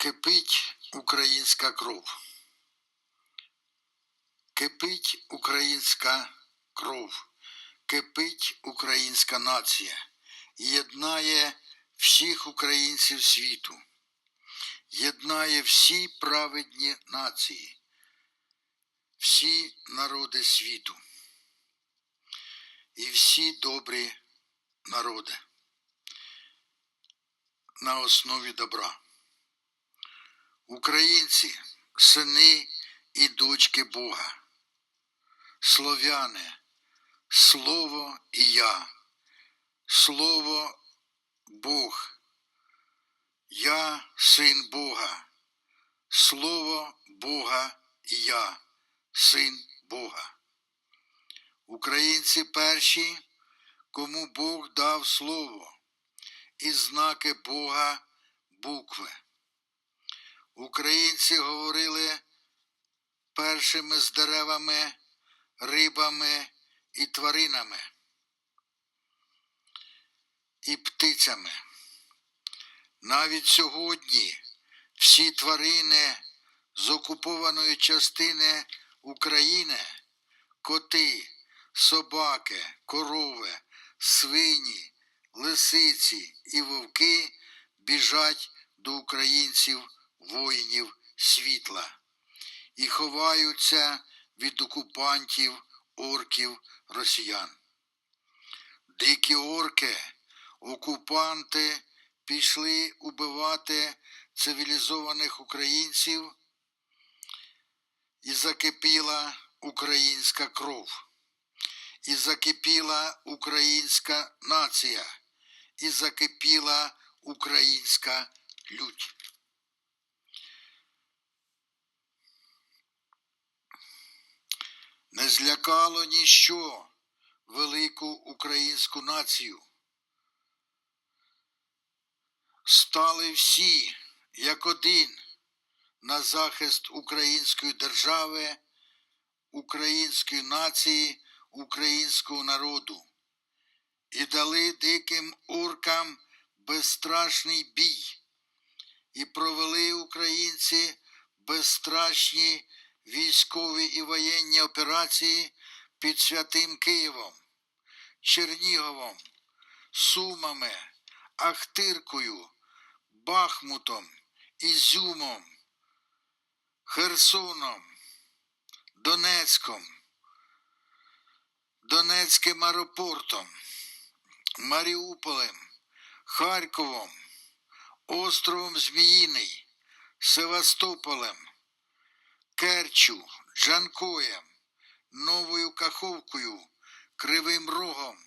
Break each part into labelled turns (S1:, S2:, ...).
S1: Кипить українська кров. Кипить українська кров. Кипить українська нація. Єднає всіх українців світу. Єднає всі праведні нації, всі народи світу і всі добрі народи на основі добра. Українці, сини і дочки Бога, слов'яни, слово і я, слово Бог, я син Бога, слово Бога і я, син Бога. Українці перші, кому Бог дав слово і знаки Бога букви. Українці говорили першими з деревами, рибами і тваринами, і птицями. Навіть сьогодні всі тварини з окупованої частини України, коти, собаки, корови, свині, лисиці і вовки біжать до українців воїнів світла і ховаються від окупантів, орків, росіян. Дикі орки, окупанти пішли убивати цивілізованих українців і закипіла українська кров, і закипіла українська нація, і закипіла українська лють. Не злякало ніщо велику українську націю. Стали всі як один на захист української держави, української нації, українського народу і дали диким оркам безстрашний бій, і провели українці безстрашні військові і воєнні операції під Святим Києвом, Черніговом, Сумами, Ахтиркою, Бахмутом, Ізюмом, Херсоном, Донецьком, Донецьким аеропортом, Маріуполем, Харковом, островом Зміїний, Севастополем, Керчу, Джанкоєм, Новою Каховкою, Кривим Рогом,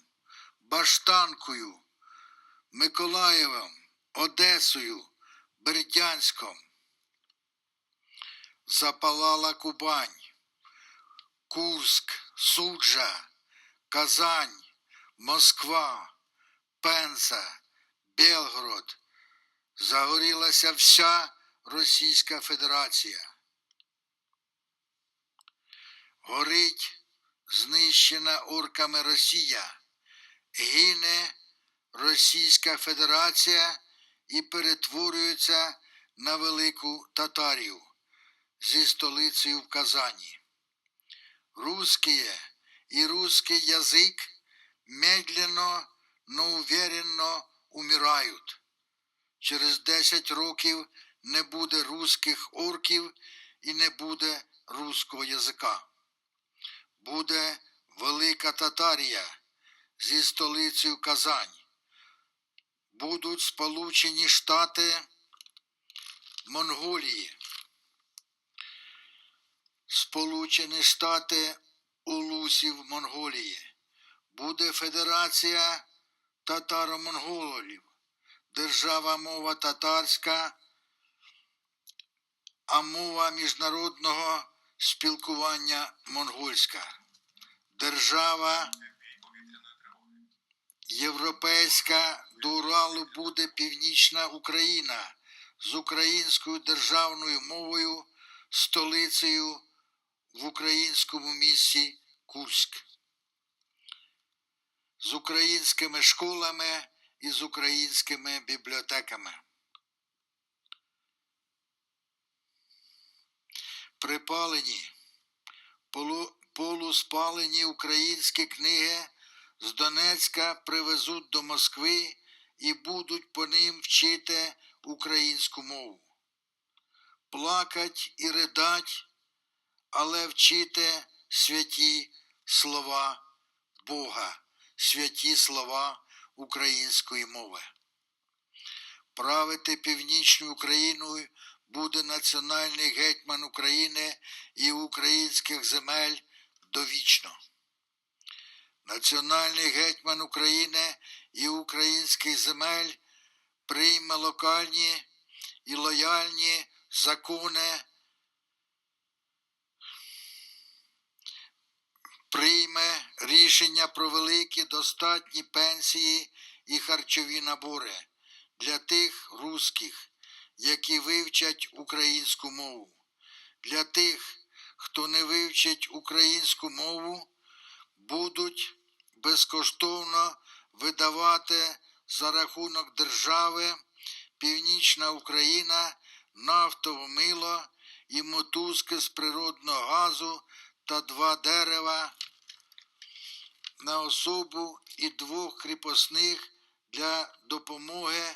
S1: Баштанкою, Миколаєвом, Одесою, Бердянськом. Запалала Кубань, Курск, Суджа, Казань, Москва, Пенза, Белгород. Загорілася вся Російська Федерація. Горить знищена орками Росія, гине Російська Федерація і перетворюється на Велику Татарію зі столицею в Казані. Русские и русский язык медленно, но уверенно умирають. Через 10 років не буде русських орків і не буде руського язика. Буде Велика Татарія зі столицею Казань. Будуть Сполучені Штати Монголії. Сполучені Штати Улусів Монголії. Буде Федерація татаро-монголів, держава мова татарська, а мова міжнародного спілкування монгольська. Держава європейська до Уралу буде Північна Україна з українською державною мовою, столицею в українському місті Курськ. З українськими школами і з українськими бібліотеками. Припалені, полу, полуспалені українські книги з Донецька привезуть до Москви і будуть по ним вчити українську мову. Плакать і ридать, але вчити святі слова Бога, святі слова української мови. Правити північною Україною буде національний гетьман України і українських земель довічно. Національний гетьман України і українських земель прийме локальні і лояльні закони, прийме рішення про великі достатні пенсії і харчові набори для тих русських, які вивчать українську мову. Для тих, хто не вивчить українську мову, будуть безкоштовно видавати за рахунок держави Північна Україна нафтове мило і мотузки з природного газу та два дерева на особу і двох кріпосних для допомоги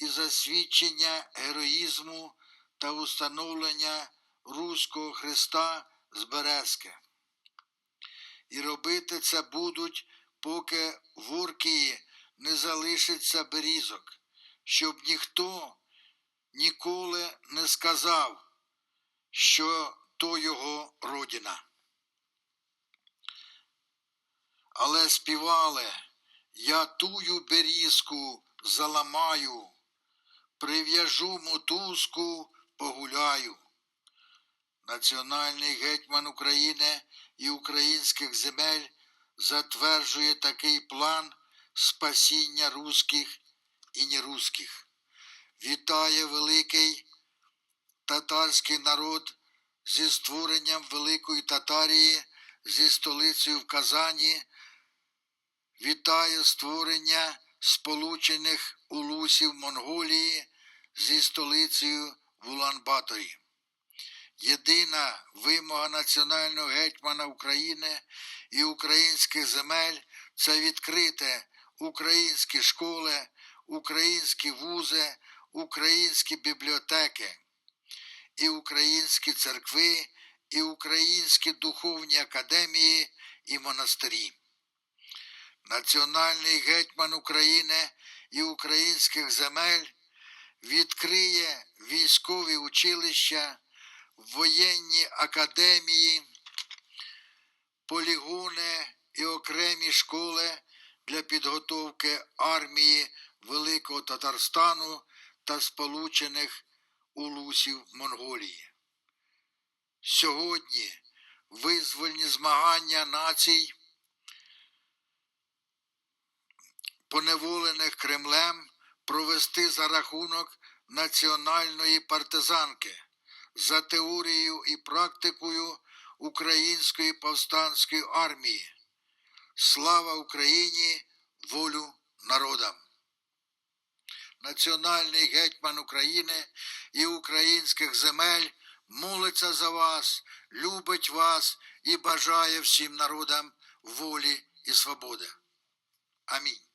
S1: і засвідчення героїзму та установлення Руського Христа з Березки. І робити це будуть, поки в Оркії не залишиться берізок, щоб ніхто ніколи не сказав, що то його родина. Але співали, я тую берізку заламаю, прив'яжу мотузку, погуляю. Національний гетьман України і українських земель затверджує такий план спасіння русських і нерусських. Вітає великий татарський народ зі створенням Великої Татарії зі столицею в Казані. Вітає створення Сполучених Улусів Монголії зі столицею в Улан-Баторі. Єдина вимога національного гетьмана України і українських земель це відкрити українські школи, українські вузи, українські бібліотеки, і українські церкви, і українські духовні академії і монастирі. Національний гетьман України і українських земель відкриє військові училища, воєнні академії, полігони і окремі школи для підготовки армії Великого Татарстану та Сполучених Улусів Монголії. Сьогодні визвольні змагання націй, поневолених Кремлем, провести за рахунок національної партизанки за теорією і практикою Української повстанської армії. Слава Україні, волю народам! Національний гетьман України і українських земель молиться за вас, любить вас і бажає всім народам волі і свободи. Амінь.